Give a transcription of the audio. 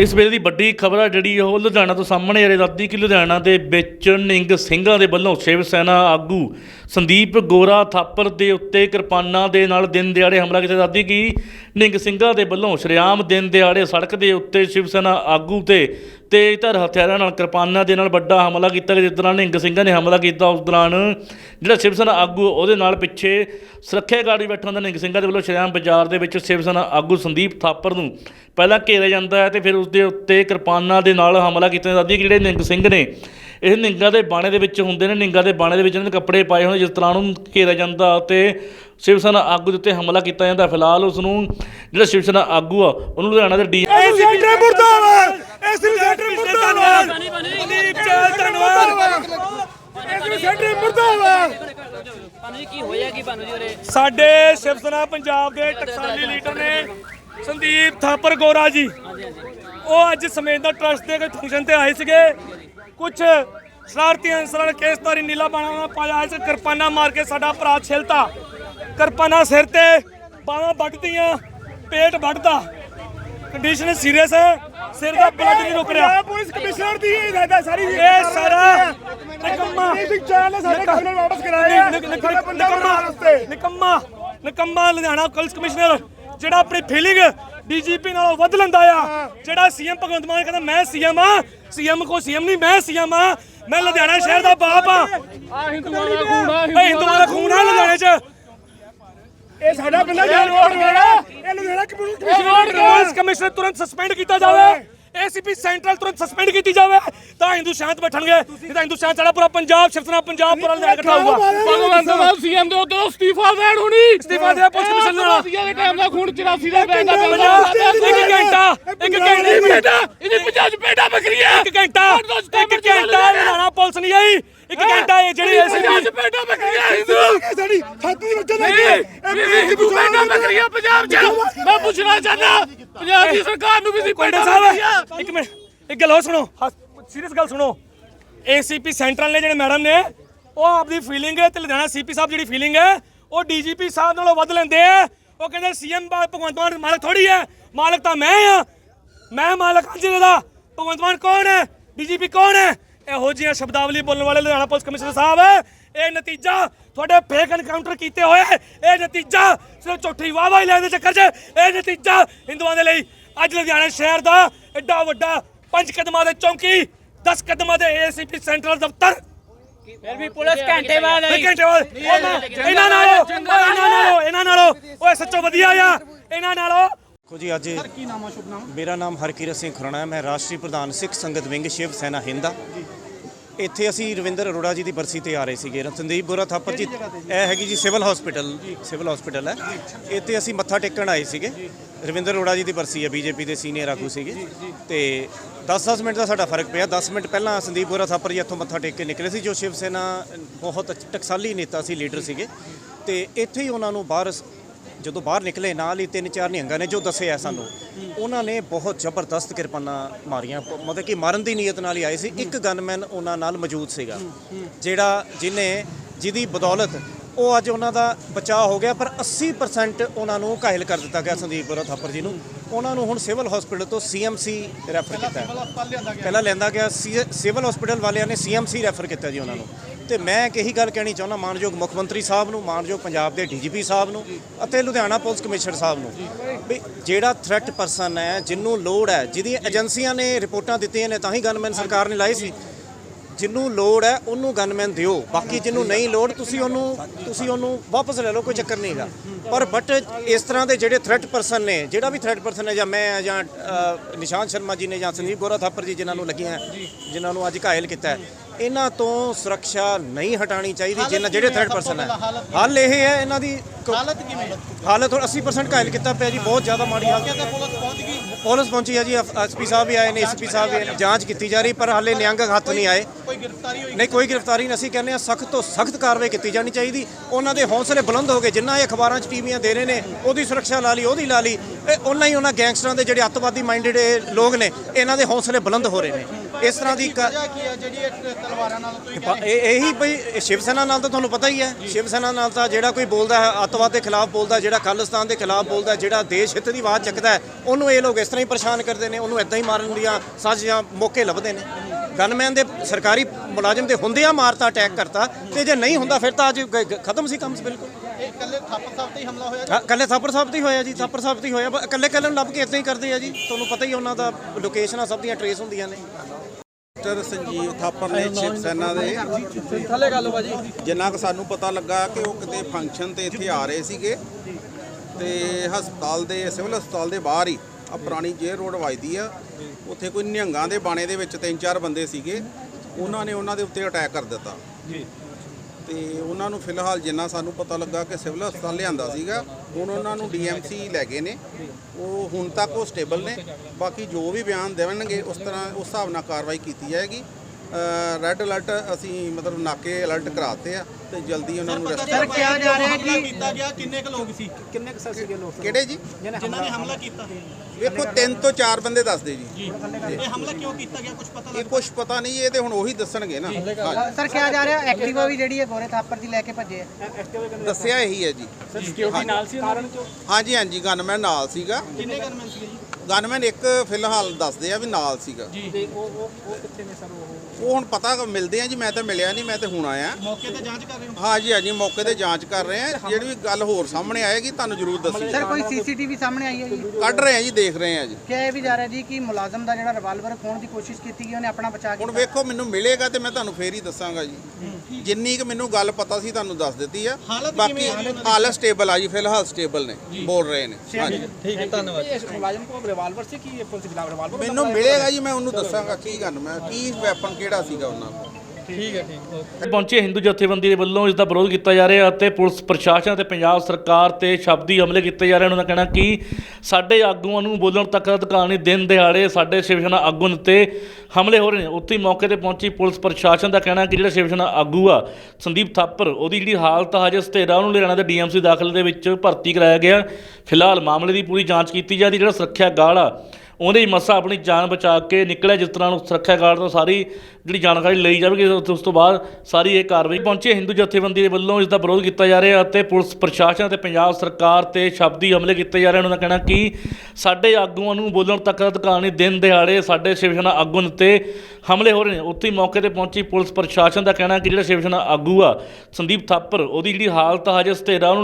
ਇਸ ਵੇਲੇ ਦੀ ਵੱਡੀ ਖਬਰ ਆ ਜਿਹੜੀ ਉਹ ਲੁਧਿਆਣਾ ਤੋਂ ਸਾਹਮਣੇ ਆ ਰਹੀ ਦੱਸਦੀ ਕਿ ਲੁਧਿਆਣਾ ਦੇ ਵਿੱਚ ਨਿੰਗ ਸਿੰਘਾਂ ਦੇ ਵੱਲੋਂ ਸ਼ਿਵ ਸੈਨਾ ਆਗੂ ਸੰਦੀਪ ਗੋਰਾ ਥਾਪਰ ਦੇ ਉੱਤੇ ਕਿਰਪਾਨਾਂ ਦੇ ਨਾਲ ਦਿਨ ਦਿਹਾੜੇ ਹਮਲਾ ਕੀਤਾ। ਦੱਸਦੀ ਕਿ ਨਿੰਗ ਸਿੰਘਾਂ ਦੇ ਵੱਲੋਂ ਸ਼ਰੇਆਮ ਦਿਨ ਦਿਹਾੜੇ ਸੜਕ ਦੇ ਉੱਤੇ ਸ਼ਿਵ ਸੈਨਾ ਆਗੂ ਤੇ ਤੇਜ਼ਧਾਰ ਹਥਿਆਰਾਂ ਨਾਲ ਕਿਰਪਾਨਾਂ ਦੇ ਨਾਲ ਵੱਡਾ ਹਮਲਾ ਕੀਤਾ ਗਿਆ, ਜਿਸ ਦੌਰਾਨ ਨਿੰਗ ਸਿੰਘਾਂ ਨੇ ਹਮਲਾ ਕੀਤਾ। ਉਸ ਦੌਰਾਨ ਜਿਹੜਾ ਸ਼ਿਵ ਸੈਨਾ ਆਗੂ ਉਹਦੇ ਨਾਲ ਪਿੱਛੇ ਸੁਰੱਖਿਆ ਗਾਰਡ ਬੈਠਾ ਹੁੰਦਾ। ਨਿੰਗ ਸਿੰਘਾਂ ਦੇ ਵੱਲੋਂ ਸ਼ਰੇਆਮ ਬਾਜ਼ਾਰ ਦੇ ਵਿੱਚ ਸ਼ਿਵ ਸੈਨਾ ਆਗੂ ਸੰਦੀਪ ਥਾਪਰ ਨੂੰ ਪਹਿਲਾਂ ਘੇਰਿਆ ਜਾਂਦਾ ਹੈ ਤੇ ਫਿਰ ਉਸ ਦੇ ਉੱਤੇ ਕਿਰਪਾਨਾਂ ਦੇ ਨਾਲ ਹਮਲਾ ਕੀਤਾ ਜਾਂਦਾ। ਹੈ ਕਿ ਜਿਹੜੇ ਨਿੰਗ ਸਿੰਘ ਨੇ, ਇਹ ਨਿੰਗਾ ਦੇ ਬਾਣੇ ਦੇ ਵਿੱਚ ਹੁੰਦੇ ਨੇ ਨਿੰਗਾ ਦੇ ਬਾਣੇ ਦੇ ਵਿੱਚ ਇਹਨਾਂ ਨੇ ਕੱਪੜੇ ਪਾਏ ਹੁੰਦੇ ਜਿਸ ਤਰ੍ਹਾਂ ਉਹਨੂੰ ਘੇਰਿਆ ਜਾਂਦਾ ਤੇ ਸ਼ਿਵ ਸੈਨਾ ਆਗੂ ਦੇ ਉੱਤੇ ਹਮਲਾ ਕੀਤਾ ਜਾਂਦਾ। ਫਿਲਹਾਲ ਉਸ ਨੂੰ ਜਿਹੜਾ ਸ਼ਿਵ ਸੈਨਾ ਆਗੂ ਆ, ਉਹਨੂੰ ਲੁਧਿਆਣਾ ਦੇ ਡੀ ਐਸੀ ਸੈਂਟਰ ਮੁਰਦਾਬਾਦ। ਮਨੀਪ ਚਾਲ ਧੰਨਵਾਦ। ਐਸੀ ਸੈਂਟਰ ਮੁਰਦਾਬਾਦ। ਭਾਨੂ ਜੀ ਕੀ ਹੋਇਆ ਕੀ ਭਾਨੂ ਜੀ ਉਰੇ? ਸਾਡੇ ਸ਼ਿਵ ਸੈਨਾ ਪੰਜਾਬ ਦੇ ਟਕਸਾਲੀ ਲੀਡਰ ਨੇ ਸੰਦੀਪ ਥਾਪਰ ਗੋਰਾ ਜੀ। ਉਹ ਅੱਜ ਸਮੇਤ ਦਾ ਟਰਸਟ ਦੇ ਕੋਈ ਫੰਕਸ਼ਨ ਤੇ ਆਏ ਸੀਗੇ। ਕੁਝ ਸ਼ਰਾਰਤੀ ਅਨਸਰਾਂ ਨੇ ਕੇਸਤਾਰੀ ਨੀਲਾ ਬਾਣਾ ਪਾਇਆ ਇਸ ਕਿਰਪਾਨਾ ਮਾਰ ਕੇ ਸਾਡਾ ਭਰਾ ਛਿਲਤਾ। ਕਿਰਪਾਨਾ ਸਿਰ ਤੇ ਬਾਹਾਂ ਵੱਢਦੀਆਂ ਪੇਟ ਵੱਢਦਾ। ਕੰਡੀਸ਼ਨ ਸੀਰੀਅਸ ਹੈ। ਸਿਰ ਦਾ ਬਲੱਡ ਨਹੀਂ ਰੁਕ ਰਿਹਾ। ਪੁਲਿਸ ਕਮਿਸ਼ਨਰ ਦੀ ਹਦਾਇਤਾਂ ਸਾਰੀ ਇਹ ਸਾਰਾ ਨਿਕੰਮਾ। ਸਿੰਘ ਚਾਲ ਨੇ ਸਾਡੇ ਕਾਨੂੰਨ ਵਾਪਸ ਕਰਾਏ ਆ ਨਿਕ- ਨਿਕ- ਸਾਡਾ ਬੰਦਾ ਨਿਕੰਮਾ। ਨਿਕੰਮਾ। ਨਿਕੰਮਾ ਲੁਧਿਆਣਾ ਪੁਲਿਸ ਕਮਿਸ਼ਨਰ ਜਿਹੜਾ ਆਪਣੀ ਫੀਲਿੰਗ ਡੀਜੀਪੀ ਨਾਲੋਂ ਵੱਧ ਲੈਂਦਾ ਆ। ਜਿਹੜਾ ਸੀਐਮ ਭਗਵੰਤ ਮਾਨ ਕਹਿੰਦਾ ਮੈਂ ਸੀਐਮ ਆ ਸੀਐਮ ਕੋ ਸੀਐਮ ਨਹੀਂ ਮੈਂ ਸੀਐਮ ਆ। ਮੈਂ ਲੁਧਿਆਣਾ ਸ਼ਹਿਰ ਦਾ ਬਾਪ ਆ। ਆ ਹਿੰਦੂਆਂ ਦਾ ਖੂਨ ਆ ਹਿੰਦੂਆਂ ਦਾ ਖੂਨ ਆ ਲੁਧਿਆਣੇ 'ਚ। ਇਹ ਸਾਡਾ ਬੰਦਾ ਜਾਨਵਰ ਬਣਾਇਆ ਇਹ ਲੁਧਿਆਣਾ ਕਮਿਸ਼ਨਰ ਪੁਲਿਸ ਕਮਿਸ਼ਨਰ ਤੁਰੰਤ ਸਸਪੈਂਡ ਕੀਤਾ ਜਾਵੇ। ਏਸੀਪੀ ਸੈਂਟਰਲ ਤੁਰੰਤ ਸਸਪੈਂਡ ਕੀਤੀ ਜਾਵੇ। ਤਾਂ ਹਿੰਦੂ ਸ਼ਾਂਤ ਬੈਠਣਗੇ। ਨਹੀਂ ਤਾਂ ਹਿੰਦੂ ਸ਼ਾਂਤ ਵਾਲਾ ਪੂਰਾ ਪੰਜਾਬ ਸ਼ਿਵਸਨਾ ਪੰਜਾਬ ਪੂਰਾ ਲੁਧਿਆਣਾ ਇਕੱਠਾ ਹੋਊਗਾ। ਭਗਵੰਤ ਮਾਨ ਸੀਐਮ ਦੇ ਉੱਤੇ ਅਸਤੀਫਾ ਦੇਣ ਹੁਣੀ। ਇਸਤੀਫਾ ਦੇ ਪੁਲਿਸ ਕਮਿਸ਼ਨਰ ਨਾਲ। ਸੀਆ ਦੇ ਟਾਈਮ ਦਾ ਖੂਨ 84 ਦਾ ਪੈਂਦਾ ਪੰਜਾਬ ਇੱਕ ਘੰਟਾ ਇੱਕ ਘੰਟੇ। ਬੇਟਾ ਇਹਦੇ ਪੰਜਾਜ ਬੇਟਾ ਬੱਕਰੀਆ ਇੱਕ ਘੰਟਾ ਇੱਕ ਘੰਟਾ ਲੁਧਿਆਣਾ ਪੁਲਿਸ ਨਹੀਂ ਆਈ। ਇੱਕ ਘੰਟਾ ਇਹ ਜਿਹੜੀ ਪੰਜਾਜ ਐਸਪੀ ਬੇਟਾ ਬੱਕਰੀਆ ਹਿੰਦੂ ਸਾਡੀ ਛਾਤੀ ਵਿੱਚ ਲੱਗ ਨਹੀਂ ਹਿੰਦੂ ਬੇਟਾ ਬੱਕਰੀਆ ਪੰਜਾਬ ਚ ਮੈਂ ਪੁੱਛਣਾ ਚਾਹਨਾ ਪੰਜਾਬ ਦੀ ਸਰਕਾਰ ਨੂੰ ਵੀ ਸੀ ਬੇਟਾ ਸਾਹਿਬ ਇੱਕ ਮਿੰਟ ਇੱਕ ਗੱਲ ਹੋਰ ਸੁਣੋ। ਸੀਰੀਅਸ ਗੱਲ ਸੁਣੋ। ਏਸੀਪੀ ਸੈਂਟਰਲ ਨੇ ਜਿਹੜੇ ਮੈਡਮ ਨੇ ਉਹ ਆਪਦੀ ਫੀਲਿੰਗ ਤੇ ਲੁਧਿਆਣਾ ਸੀਪੀ ਸਾਹਿਬ ਜਿਹੜੀ ਫੀਲਿੰਗ ਹੈ ਉਹ ਡੀਜੀਪੀ ਸਾਹਿਬ ਨਾਲੋਂ ਵੱਧ ਲੈਂਦੇ ਆ। ਉਹ ਕਹਿੰਦੇ ਸੀਐਮ ਭਗਵੰਤ ਮਾਨ ਮਾਲਕ ਥੋੜੀ ਹੈ। ਮਾਲਕ ਤਾਂ ਮੈਂ ਆ। ਮੈਂ ਮਾਲਕ ਹਾਂ ਜ਼ਿਲ੍ਹੇ ਦਾ। ਭਗਵੰਤ ਮਾਨ ਕੌਣ ਹੈ? ਡੀਜੀਪੀ ਕੌਣ ਹੈ? ਇਹੋ ਜਿਹੀਆਂ ਸ਼ਬਦਾਵਲੀ ਬੋਲਣ ਵਾਲੇ ਲੁਧਿਆਣਾ ਪੁਲਿਸ ਕਮਿਸ਼ਨਰ ਸਾਹਿਬ ਇਹ ਨਤੀਜਾ ਤੁਹਾਡੇ ਫੇਕ ਐਨਕਾਊਂਟਰ ਕੀਤੇ ਹੋਏ ਇਹ ਨਤੀਜਾ ਸਿਰਫ ਝੂਠੀ ਵਾਹਵਾਹੀ ਲੈਣ ਦੇ ਚੱਕਰ 'ਚ ਇਹ ਨਤੀਜਾ ਹਿੰਦੂਆਂ ਦੇ ਲਈ ਅੱਜ ਲੁਧਿਆਣਾ ਸ਼ਹਿਰ ਦਾ ਐਡਾ ਵੱਡਾ ਪੰਜ ਕਦਮਾਂ ਦੇ ਚੌਂਕੀ 10 ਕਦਮਾਂ ਦੇ ਏਸੀਪੀ ਸੈਂਟਰਲ ਦਫ਼ਤਰ। ਫਿਰ ਵੀ ਪੁਲਿਸ ਘੰਟੇ ਬਾਅਦ ਆਈ। ਘੰਟੇ ਬਾਅਦ ਇਹਨਾਂ ਨਾਲੋਂ ਇਹਨਾਂ ਨਾਲੋਂ ਇਹਨਾਂ ਨਾਲੋਂ ਓਏ ਸੱਚੋ ਵਧੀਆ ਆ। ਇਹਨਾਂ ਨਾਲੋਂ ਦੇਖੋ ਜੀ ਅੱਜ ਮੇਰਾ ਨਾਮ ਹਰਕੀਰਤ ਸਿੰਘ ਖੁਰਾਣਾ ਹੈ। ਮੈਂ ਰਾਸ਼ਟਰੀ ਪ੍ਰਧਾਨ ਸਿੱਖ ਸੰਗਤ ਵਿੰਗ ਸ਼ਿਵ ਸੈਨਾ ਹਿੰਦਾ ਇੱਥੇ ਅਸੀਂ ਰਵਿੰਦਰ ਅਰੋੜਾ ਜੀ ਦੀ ਬਰਸੀ ਤੇ ਆ ਰਹੇ ਸੀਗੇ। ਸੰਦੀਪ ਗੋਰਾ ਥਾਪਰ ਜੀ ਇਹ ਹੈਗੀ ਜੀ ਸਿਵਲ ਹਸਪੀਟਲ। ਸਿਵਲ ਹਸਪੀਟਲ ਹੈ। ਇੱਥੇ ਅਸੀਂ ਮੱਥਾ ਟੇਕਣ ਆਏ ਸੀਗੇ। ਰਵਿੰਦਰ ਅਰੋੜਾ ਜੀ ਦੀ ਬਰਸੀ ਹੈ ਬੀਜੇਪੀ ਦੇ ਸੀਨੀਅਰ ਆਗੂ ਸੀਗੇ। ਤੇ 10-10 ਮਿੰਟ ਦਾ ਸਾਡਾ ਫ਼ਰਕ ਪਿਆ। 10 ਮਿੰਟ ਪਹਿਲਾਂ ਸੰਦੀਪ ਗੋਰਾ ਥਾਪਰ ਜੀ ਇੱਥੋਂ ਮੱਥਾ ਟੇਕ ਕੇ ਨਿਕਲੇ ਸੀ ਜੋ ਸ਼ਿਵ ਸੈਨਾ ਬਹੁਤ ਟਕਸਾਲੀ ਨੇਤਾ ਸੀ ਲੀਡਰ ਸੀਗੇ। ਤੇ ਇੱਥੇ ਹੀ ਉਹਨਾਂ ਨੂੰ ਬਾਹਰ ਜਦੋਂ ਬਾਹਰ ਨਿਕਲੇ, ਨਾਲ ਹੀ ਤਿੰਨ ਚਾਰ ਨਿਹੰਗਾਂ ਨੇ ਜੋ ਦੱਸਿਆ ਸਾਨੂੰ, ਉਹਨਾਂ ਨੇ ਬਹੁਤ ਜ਼ਬਰਦਸਤ ਕਿਰਪਾਨਾਂ ਮਾਰੀਆਂ। ਮਤਲਬ ਕਿ ਮਾਰਨ ਦੀ ਨੀਅਤ ਨਾਲ ਹੀ ਆਏ ਸੀ। ਇੱਕ ਗਨਮੈਨ ਉਹਨਾਂ ਨਾਲ ਮੌਜੂਦ ਸੀਗਾ, ਜਿਹੜਾ ਜਿਨੇ ਜਿਹਦੀ ਬਦੌਲਤ ਉਹ ਅੱਜ ਉਹਨਾਂ ਦਾ ਬਚਾਅ ਹੋ ਗਿਆ ਪਰ 80% ਉਹਨਾਂ ਨੂੰ ਘਾਇਲ ਕਰ ਦਿੱਤਾ ਗਿਆ ਸੰਦੀਪ ਬੋਰਾ ਥਾਪਰ ਜੀ ਨੂੰ। ਉਹਨਾਂ ਨੂੰ ਹੁਣ ਸਿਵਲ ਹਸਪੀਟਲ ਤੋਂ ਸੀਐਮਸੀ ਰੈਫਰ ਕੀਤਾ ਪਹਿਲਾਂ ਲੈਂਦਾ ਗਿਆ ਸਿਵਲ ਹਸਪੀਟਲ ਵਾਲਿਆਂ ਨੇ ਸੀਐਮਸੀ ਰੈਫਰ ਕੀਤਾ ਜੀ ਉਹਨਾਂ ਨੂੰ। ਤੇ ਮੈਂ ਇੱਕ ਇਹੀ ਗੱਲ ਕਹਿਣੀ ਚਾਹੁੰਦਾ ਮਾਨਯੋਗ ਮੁੱਖ ਮੰਤਰੀ ਸਾਹਿਬ ਨੂੰ ਮਾਨਯੋਗ ਪੰਜਾਬ ਦੇ ਡੀਜੀਪੀ ਸਾਹਿਬ ਨੂੰ ਅਤੇ ਲੁਧਿਆਣਾ ਪੁਲਿਸ ਕਮਿਸ਼ਨਰ ਸਾਹਿਬ ਨੂੰ ਵੀ ਜਿਹੜਾ ਥ੍ਰੈਟ ਪਰਸਨ ਹੈ ਜਿਹਨੂੰ ਲੋੜ ਹੈ ਜਿਹਦੀ ਏਜੰਸੀਆਂ ਨੇ ਰਿਪੋਰਟਾਂ ਦਿੱਤੀਆਂ ਨੇ ਤਾਂ ਹੀ ਗਨਮੈਨ ਸਰਕਾਰ ਨੇ ਲਾਏ ਸੀ। ਜਿਹਨੂੰ ਲੋੜ ਹੈ ਉਹਨੂੰ ਗਨਮੈਨ ਦਿਓ। ਬਾਕੀ ਜਿਹਨੂੰ ਨਹੀਂ ਲੋੜ ਤੁਸੀਂ ਉਹਨੂੰ ਤੁਸੀਂ ਉਹਨੂੰ ਵਾਪਸ ਲੈ ਲਓ ਕੋਈ ਚੱਕਰ ਨਹੀਂ ਹੈਗਾ। ਪਰ ਬਟ ਇਸ ਤਰ੍ਹਾਂ ਦੇ ਜਿਹੜੇ ਥ੍ਰੈਟ ਪਰਸਨ ਨੇ ਜਿਹੜਾ ਵੀ ਥ੍ਰੈਟ ਪਰਸਨ ਹੈ ਜਾਂ ਮੈਂ ਹਾਂ ਜਾਂ ਅ, ਨਿਸ਼ਾਂਤ ਸ਼ਰਮਾ ਜੀ ਨੇ ਜਾਂ ਸੰਦੀਪ ਗੋਰਾ ਥਾਪਰ ਜੀ ਜਿਨ੍ਹਾਂ ਨੂੰ ਲੱਗੀਆਂ ਜਿਨ੍ਹਾਂ ਨੂੰ ਅੱਜ ਘਾਇਲ ਕੀਤਾ ਹੈ ਇਹਨਾਂ ਤੋਂ ਸੁਰੱਖਿਆ ਨਹੀਂ ਹਟਾਣੀ ਚਾਹੀਦੀ ਜਿਨ੍ਹਾਂ ਜਿਹੜੇ ਥ੍ਰੈਟ ਪਰਸਨ ਹੈ। ਹੱਲ ਇਹ ਹੈ ਇਹਨਾਂ ਦੀ ਹਾਲਤ ਕਿਵੇਂ ਹਾਲਤ ਹੁਣ 80% ਘਾਇਲ ਕੀਤਾ ਪਿਆ ਜੀ ਬਹੁਤ ਜ਼ਿਆਦਾ ਮਾੜੀ ਹਾਲਤ ਹੈ। ਪੁਲਿਸ ਪਹੁੰਚੀ ਹੈ ਜੀ ਐਸਪੀ ਸਾਹਿਬ ਵੀ ਆਏ ਨੇ ਐਸਪੀ ਸਾਹਿਬ ਵੀ ਜਾਂਚ ਕੀਤੀ ਜਾ ਰਹੀ, ਪਰ ਹਾਲੇ ਨਿਹੰਗ ਹੱਥ ਨਹੀਂ ਆਏ। ਕੋਈ ਗ੍ਰਿਫਤਾਰੀ ਹੋਈ ਨਹੀਂ, ਕੋਈ ਗ੍ਰਿਫਤਾਰੀ ਨਹੀਂ, ਅਸੀਂ ਕਹਿੰਦੇ ਆ ਸਖਤ ਤੋਂ ਸਖਤ ਕਾਰਵਾਈ ਕੀਤੀ ਜਾਣੀ ਚਾਹੀਦੀ। ਉਹਨਾਂ ਦੇ ਹੌਸਲੇ ਬੁਲੰਦ ਹੋ ਗਏ, ਜਿੰਨਾ ਇਹ ਅਖਬਾਰਾਂ 'ਚ ਟੀਵੀਆਂ ਦੇ ਰਹੇ ਨੇ, ਉਹਦੀ ਸੁਰੱਖਿਆ ਲਾ ਲਈ, ਉਹਦੀ ਲਾ ਲਈ, ਇਹ ਉਹਨਾਂ ਹੀ ਉਹਨਾਂ ਗੈਂਗਸਟਰਾਂ ਦੇ ਜਿਹੜੇ ਅੱਤਵਾਦੀ ਮਾਈਂਡਡ ਲੋਕ ਨੇ, ਇਹਨਾਂ ਦੇ ਹੌਸਲੇ ਬੁਲੰਦ ਹੋ ਰਹੇ ਨੇ। ਇਸ ਤਰ੍ਹਾਂ ਦੀ ਕ- ਇਹ ਇਹੀ ਭਈ ਸ਼ਿਵ ਸੈਨਾ ਨਾਲ ਤਾਂ ਤੁਹਾਨੂੰ ਪਤਾ ਹੀ ਹੈ। ਸ਼ਿਵ ਸੈਨਾ ਨਾਲ ਤਾਂ ਜਿਹੜਾ ਕੋਈ ਬੋਲਦਾ ਹੈ ਅੱਤਵਾਦ ਦੇ ਖਿਲਾਫ ਬੋਲਦਾ ਜਿਹੜਾ ਖਾਲਿਸਤਾਨ ਦੇ ਖਿਲਾਫ ਬੋਲਦਾ ਜਿਹੜਾ ਦੇਸ਼ ਹਿੱਤ ਦੀ ਆਵਾਜ਼ ਚੱਕਦਾ ਹੈ ਉਹਨੂੰ ਇਹ ਲੋਕ ਇਸ ਤਰ੍ਹਾਂ ਹੀ ਪਰੇਸ਼ਾਨ ਕਰਦੇ ਨੇ ਉਹਨੂੰ ਇਦਾਂ ਹੀ ਮਾਰਨ ਦੀਆਂ ਸਾਜ਼ਿਸ਼ਾਂ ਮੌਕੇ ਲੱਭਦੇ ਨੇ। ਗਨਮੈਨ ਦੇ ਸਰਕਾਰੀ ਮੁਲਾਜ਼ਮ ਦੇ ਹੁੰਦਿਆਂ ਮਾਰਤਾ ਅਟੈਕ ਕਰਤਾ ਤੇ ਜੇ ਨਹੀਂ ਹੁੰਦਾ ਫਿਰ ਤਾਂ ਅੱਜ ਗ- ਗ- ਖਤਮ ਸੀ ਕੰਮ ਬਿਲਕੁਲ। ਇਹ ਕੱਲੇ ਥਾਪਰ ਸਾਹਿਬ ਤੇ ਹੀ ਹਮਲਾ ਹੋਇਆ ਕੱਲੇ ਥਾਪਰ ਸਾਹਿਬ ਤੇ ਹੀ ਹੋਇਆ ਜੀ ਥਾਪਰ ਸਾਹਿਬ ਤੇ ਹੀ ਹੋਇਆ ਕੱਲੇ ਕੱਲੇ ਨੂੰ ਲੱਭ ਕੇ ਇਦਾਂ ਹੀ ਕਰਦੇ ਆ ਜੀ। ਤੁਹਾਨੂੰ ਪਤਾ ਹੀ ਹੈ ਉਹਨਾਂ ਦਾ ਲੋਕੇਸ਼ਨਾਂ ਸਭ ਦੀਆਂ ਟਰੇਸ ਹੁੰਦੀਆਂ ਨੇ। ਮਿਸਟਰ ਸੰਜੀਵ ਥਾਪਰ ਨੇ ਸ਼ਿਵ ਸੈਨਾ ਦੇ। ਥੱਲੇ ਗੱਲ ਬਾਜੀ ਜਿੰਨਾ ਕੁ ਸਾਨੂੰ ਪਤਾ ਲੱਗਾ ਕਿ ਉਹ ਕਿਤੇ ਫੰਕਸ਼ਨ ਤੇ ਇੱਥੇ ਆ ਰਹੇ ਸੀਗੇ ਤੇ ਹਸਪਤਾਲ ਦੇ ਸਿਵਲ ਹਸਪਤਾਲ ਦੇ ਬਾਹਰ ਹੀ ਆ ਪੁਰਾਣੀ ਜੇ ਰੋਡ ਵੱਜਦੀ ਆ। ਉੱਥੇ ਕੋਈ ਨਿਹੰਗਾਂ ਦੇ ਬਾਣੇ ਦੇ ਵਿੱਚ ਤਿੰਨ ਚਾਰ ਬੰਦੇ ਸੀਗੇ। ਉਹਨਾਂ ਨੇ ਉਹਨਾਂ ਦੇ ਉੱਤੇ ਅਟੈਕ ਕਰ ਦਿੱਤਾ। ਜੀ। ਤੇ ਉਹਨਾਂ ਨੂੰ ਫਿਲਹਾਲ ਜਿੰਨਾ ਸਾਨੂੰ ਪਤਾ ਲੱਗਾ ਕਿ ਸਿਵਲ ਹਸਪਤਾਲ ਲਿਆਂਦਾ ਸੀਗਾ, ਹੁਣ ਉਹਨਾਂ ਨੂੰ ਡੀਐਮਸੀ ਲੈ ਗਏ ਨੇ। ਉਹ ਹੁਣ ਤੱਕ ਉਹ ਸਟੇਬਲ ਨੇ। ਬਾਕੀ ਜੋ ਵੀ ਬਿਆਨ ਦੇਣਗੇ, ਉਸ ਤਰ੍ਹਾਂ ਉਸ ਹਿਸਾਬ ਨਾਲ ਕਾਰਵਾਈ ਕੀਤੀ ਜਾਏਗੀ। ਰੈੱਡ ਅਲਰਟ ਅਸੀਂ ਮਤਲਬ ਨਾਕੇ ਅਲਰਟ ਕਰਾਤੇ ਆ ਤੇ ਜਲਦੀ ਉਹਨਾਂ ਨੂੰ ਰੈਸਟ ਕਿਹਾ ਜਾ ਰਿਹਾ ਕਿ ਕੀਤਾ ਗਿਆ ਕਿੰਨੇ ਕੁ ਲੋਕ ਸੀ? ਕਿੰਨੇ ਕੁ ਸੀਗੇ ਲੋਕ ਕਿਹੜੇ ਜੀ? ਜਿਨ੍ਹਾਂ ਨੇ ਹਮਲਾ ਕੀਤਾ? ਵੇਖੋ ਤਿੰਨ ਤੋਂ ਚਾਰ ਬੰਦੇ ਦੱਸਦੇ ਜੀ। ਇਹ ਹਮਲਾ ਕਿਉਂ ਕੀਤਾ ਗਿਆ? ਕੁਝ ਪਤਾ ਇਹ ਕੁਝ ਪਤਾ ਨਹੀਂ ਇਹ ਤੇ ਹੁਣ ਉਹੀ ਦੱਸਣਗੇ ਨਾ। ਹਾਂਜੀ ਸਰ ਕਿਹਾ ਜਾ ਰਿਹਾ? ਐਕਟਿਵਾ ਵੀ ਜਿਹੜੀ ਹੈ ਗੋਰੇ ਥਾਪਰ ਦੀ ਲੈ ਕੇ ਭੱਜੇ ਆ। ਦੱਸਿਆ ਇਹੀ ਹੈ ਜੀ। ਸਰ ਸਿਕਿਉਰਿਟੀ ਨਾਲ ਸੀ ਕਾਰਨ ਹਾਂਜੀ ਹਾਂਜੀ ਗਨਮੈਨ ਨਾਲ ਸੀਗਾ। ਕਿੰਨੇ ਗਨਮੈਨ ਸੀਗੇ ਜੀ? ਗਨਮੈਨ ਇੱਕ ਫਿਲਹਾਲ ਦੱਸਦੇ ਆ ਵੀ ਨਾਲ ਸੀਗਾ। ਤੇ ਉਹ ਉਹ ਉਹ ਕਿੱਥੇ ਨੇ ਸਰ ਉਹ? ਉਹ ਹੁਣ ਪਤਾ ਮਿਲਦੇ ਆ ਜੀ ਮੈਂ ਤਾਂ ਮਿਲਿਆ ਨਹੀਂ ਮੈਂ ਤਾਂ ਹੁਣ ਆਇਆ। ਮੌਕੇ ਤੇ ਜਾਂਚ ਕਰ ਰਹੇ ਹੋ? ਹਾਂਜੀ ਹਾਂਜੀ ਮੌਕੇ ਤੇ ਜਾਂਚ ਕਰ ਰਹੇ ਆ। ਜਿਹੜੀ ਵੀ ਗੱਲ ਹੋਰ ਸਾਹਮਣੇ ਆਏਗੀ ਤੁਹਾਨੂੰ ਜ਼ਰੂਰ ਦੱਸੀ ਸਰ ਕੋਈ ਸੀਸੀਟੀਵੀ ਸਾਹਮਣੇ ਆਈ ਹੈ ਜੀ? ਕੱਢ ਰਹੇ ਆ ਜੀ ਦੇਖ ਰਹੇ ਆ ਜੀ। ਕਿਹਾ ਇਹ ਵੀ ਜਾ ਰਿਹਾ ਜੀ ਕਿ ਮੁਲਾਜ਼ਮ ਦਾ ਜਿਹੜਾ ਰਿਵਾਲਵਰ ਖੋਣ ਦੀ ਕੋਸ਼ਿਸ਼ ਕੀਤੀ ਗਈ ਉਹਨੇ ਆਪਣਾ ਬਚਾ ਹੁਣ ਕੀਤਾ ਵੇਖੋ ਮੈਨੂੰ ਮਿਲੇਗਾ ਤੇ ਮੈਂ ਤੁਹਾਨੂੰ ਫੇਰ ਹੀ ਦੱਸਾਂਗਾ ਜੀ। ਜਿੰਨੀ ਕਿ ਮੈਨੂੰ ਗੱਲ ਪਤਾ ਸੀ ਤੁਹਾਨੂੰ ਦੱਸ ਦਿੱਤੀ ਆ। ਬਾਕੀ ਹਾਲਤ ਸਟੇਬਲ ਆ ਜੀ ਫਿਲਹਾਲ ਸਟੇਬਲ ਨੇ ਬੋਲ ਰਹੇ ਨੇ। ਹਾਂਜੀ। ਇਸ ਮੁਲਾਜ਼ਮ ਕੋਲ ਰਿਵਾਲਵਰ ਸੀ ਕੀ ਪੁਲਿਸ ਖਿਲਾਫ ਰਿਵਾਲਵਰ ਮੈਨੂੰ ਮਿਲੇਗਾ ਜੀ ਮੈਂ ਉਹਨੂੰ ਦੱਸਾਂਗਾ ਕੀ ਗੱਲ ਮੈਂ ਕੀ ਵੈਪਨ ਕਿਹੜਾ ਸੀਗਾ ਉਹਨਾਂ ਕੋਲ? ਪਹੁੰਚੇ ਹਿੰਦੂ ਜਥੇਬੰਦੀ ਦੇ ਵੱਲੋਂ ਇਸ ਦਾ ਵਿਰੋਧ ਕੀਤਾ ਜਾ ਰਿਹਾ ਅਤੇ ਪੁਲਿਸ ਪ੍ਰਸ਼ਾਸਨ ਅਤੇ ਪੰਜਾਬ ਸਰਕਾਰ ਤੇ ਸ਼ਬਦੀ ਹਮਲੇ ਕੀਤੇ ਜਾ ਰਹੇ ਉਹਨਾਂ ਦਾ ਕਹਿਣਾ ਕਿ ਸਾਡੇ ਆਗੂਆਂ ਨੂੰ ਬੋਲਣ ਤੱਕ ਦਾ ਅਧਿਕਾਰ ਨਹੀਂ ਦਿਨ ਦਿਹਾੜੇ ਸਾਡੇ ਸ਼ਿਵ ਸੈਨਾ ਆਗੂਆਂ ਉੱਤੇ ਹਮਲੇ ਹੋ ਰਹੇ ਨੇ। ਉੱਥੇ ਹੀ ਮੌਕੇ ਤੇ ਪਹੁੰਚੀ ਪੁਲਿਸ ਪ੍ਰਸ਼ਾਸਨ ਦਾ ਕਹਿਣਾ ਕਿ ਜਿਹੜਾ ਸ਼ਿਵ ਸੈਨਾ ਆਗੂ ਆ ਸੰਦੀਪ ਥਾਪਰ ਉਹਦੀ ਜਿਹੜੀ ਹਾਲਤ ਆ ਹਜੇ ਸਥਿਰ ਆ ਉਹਨੂੰ ਲੁਧਿਆਣਾ ਦੇ ਡੀਐਮਸੀ ਦਾਖਲ ਦੇ ਵਿੱਚ ਭਰਤੀ ਕਰਾਇਆ ਗਿਆ। ਫਿਲਹਾਲ ਮਾਮਲੇ ਦੀ ਪੂਰੀ ਜਾਂਚ ਕੀਤੀ ਜਾਂਦੀ ਜਿਹੜਾ ਸੁਰੱਖਿਆ ਗਾਰਡ ਆ ਉਹਨੇ ਹੀ ਮਸਾ ਆਪਣੀ ਜਾਨ ਬਚਾ ਕੇ ਨਿਕਲਿਆ, ਜਿਸ ਤਰ੍ਹਾਂ ਨੂੰ ਸੁਰੱਖਿਆ ਗਾਰਡ ਤੋਂ ਸਾਰੀ ਜਿਹੜੀ ਜਾਣਕਾਰੀ ਲਈ ਜਾਵੇਗੀ, ਉਸ ਉਸ ਤੋਂ ਬਾਅਦ ਸਾਰੀ ਇਹ ਕਾਰਵਾਈ ਪਹੁੰਚੇ ਹਿੰਦੂ ਜਥੇਬੰਦੀ ਦੇ ਵੱਲੋਂ ਇਸ ਦਾ ਵਿਰੋਧ ਕੀਤਾ ਜਾ ਰਿਹਾ ਅਤੇ ਪੁਲਿਸ ਪ੍ਰਸ਼ਾਸਨ ਅਤੇ ਪੰਜਾਬ ਸਰਕਾਰ ਤੇ ਸ਼ਬਦੀ ਹਮਲੇ ਕੀਤੇ ਜਾ ਰਹੇ ਉਹਨਾਂ ਦਾ ਕਹਿਣਾ ਕਿ ਸਾਡੇ ਆਗੂਆਂ ਨੂੰ ਬੋਲਣ ਤੱਕ ਦਾ ਅਧਿਕਾਰ ਨਹੀਂ, ਦਿਨ ਦਿਹਾੜੇ ਸਾਡੇ ਸ਼ਿਵ ਸੈਨਾ ਆਗੂਆਂ 'ਤੇ ਹਮਲੇ ਹੋ ਰਹੇ ਨੇ। ਉੱਥੇ ਹੀ ਮੌਕੇ ਤੇ ਪਹੁੰਚੀ ਪੁਲਿਸ ਪ੍ਰਸ਼ਾਸਨ ਦਾ ਕਹਿਣਾ ਕਿ ਜਿਹੜਾ ਸ਼ਿਵ ਸੈਨਾ ਆਗੂ ਆ, ਸੰਦੀਪ ਥਾਪਰ, ਉਹਦੀ ਜਿਹੜੀ ਹਾਲਤ ਹਜੇ ਸਥਿਰ ਆ ਉਹਨੂੰ